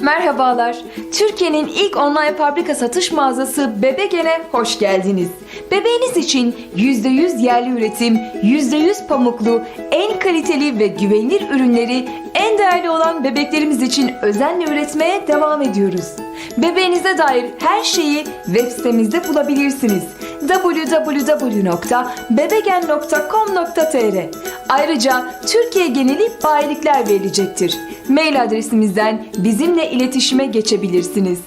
Merhabalar. Türkiye'nin ilk online fabrika satış mağazası Bebegen'e hoş geldiniz. Bebeğiniz için %100 yerli üretim, %100 pamuklu, en kaliteli ve güvenilir ürünleri en değerli olan bebeklerimiz için özenle üretmeye devam ediyoruz. Bebeğinize dair her şeyi web sitemizde bulabilirsiniz. www.bebegen.com.tr Ayrıca Türkiye geneli bayilikler verilecektir. Mail adresimizden bizimle iletişime geçebilirsiniz.